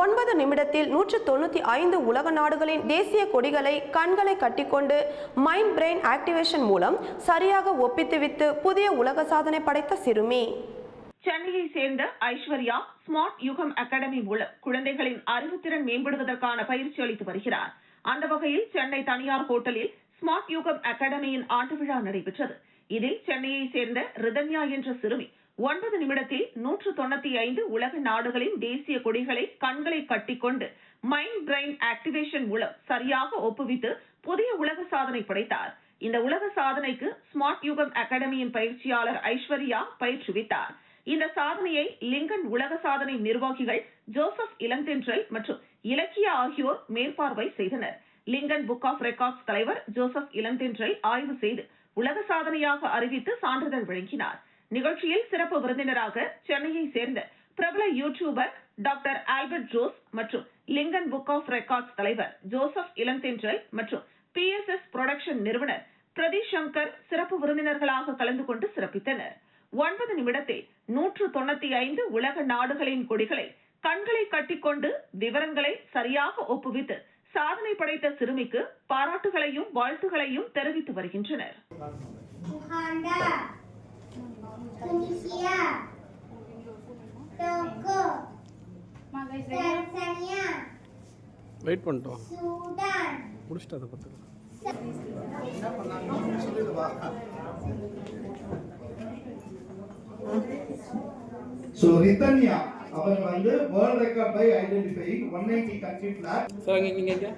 ஒன்பது நிமிடத்தில் நூற்று தொண்ணூற்றி ஐந்து உலக நாடுகளின் தேசிய கொடிகளை கண்களை கட்டிக்கொண்டு மைண்ட் பிரெயின் ஆக்டிவேஷன் மூலம் சரியாக ஒப்பித்துவித்து புதிய உலக சாதனை படைத்த சிறுமி. சென்னையை சேர்ந்த ஐஸ்வர்யா ஸ்மார்ட் யுகம் அகாடமி மூலம் குழந்தைகளின் அறிவுத்திறன் மேம்படுவதற்கான பயிற்சி அளித்து வருகிறார். அந்த வகையில் சென்னை தனியார் ஹோட்டலில் ஸ்மார்ட் யுகம் அகாடமியின் ஆண்டு விழா நடைபெற்றது. இதில் சென்னையை சேர்ந்த ரிதன்யா என்ற சிறுமி ஒன்பது நிமிடத்தில் நூற்று தொண்ணூத்தி ஐந்து உலக நாடுகளின் தேசிய கொடிகளை கண்களை கட்டிக்கொண்டு மைண்ட் பிரெயின் ஆக்டிவேஷன் மூலம் சரியாக ஒப்புவித்து புதிய உலக சாதனை படைத்தார். இந்த உலக சாதனைக்கு ஸ்மார்ட் யுகம் அகாடமியின் பயிற்சியாளர் ஐஸ்வர்யா பயிற்றுவித்தார். இந்த சாதனையை லிங்கன் உலக சாதனை நிர்வாகிகள் ஜோசப் இளந்தென்றல் மற்றும் இலக்கியா ஆகியோர் மேற்பார்வை செய்தனர். லிங்கன் புக் ஆஃப் ரெக்கார்ட்ஸ் தலைவர் ஜோசப் இளந்தென்றல் ஆய்வு செய்து உலக சாதனையாக அறிவித்து சான்றிதழ் வழங்கினார். நிகழ்ச்சியில் சிறப்பு விருந்தினராக சென்னையை சேர்ந்த பிரபல யூடியூபர் டாக்டர் ஆல்பர்ட் ஜோஸ் மற்றும் லிங்கன் புக் ஆஃப் ரெக்கார்ட்ஸ் தலைவர் ஜோசப் இளந்தென்றல் மற்றும் பி எஸ் எஸ் புரொடக்ஷன் நிறுவனர் பிரதீஷ் சங்கர் சிறப்பு விருந்தினர்களாக கலந்து கொண்டு சிறப்பித்தனர். ஒன்பது நிமிடத்தில் நூற்று தொண்ணூத்தி ஐந்து உலக நாடுகளின் கொடிகளை கண்களை கட்டிக்கொண்டு விவரங்களை சரியாக ஒப்புவித்து சாதனை படைத்த சிறுமிக்கு பாராட்டுகளையும் வாழ்த்துகளையும் தெரிவித்து வருகின்றனர். Tunisia, Togo, Tanzania, வெயிட் பண்ணிட்டோம். Sudan. முடிச்சுட்டு அதை பார்த்துக்கலாம். ஸோ ரித்தன்யா அவர் வந்து world record by identifying one ninety country flag sir இங்கே இங்கே.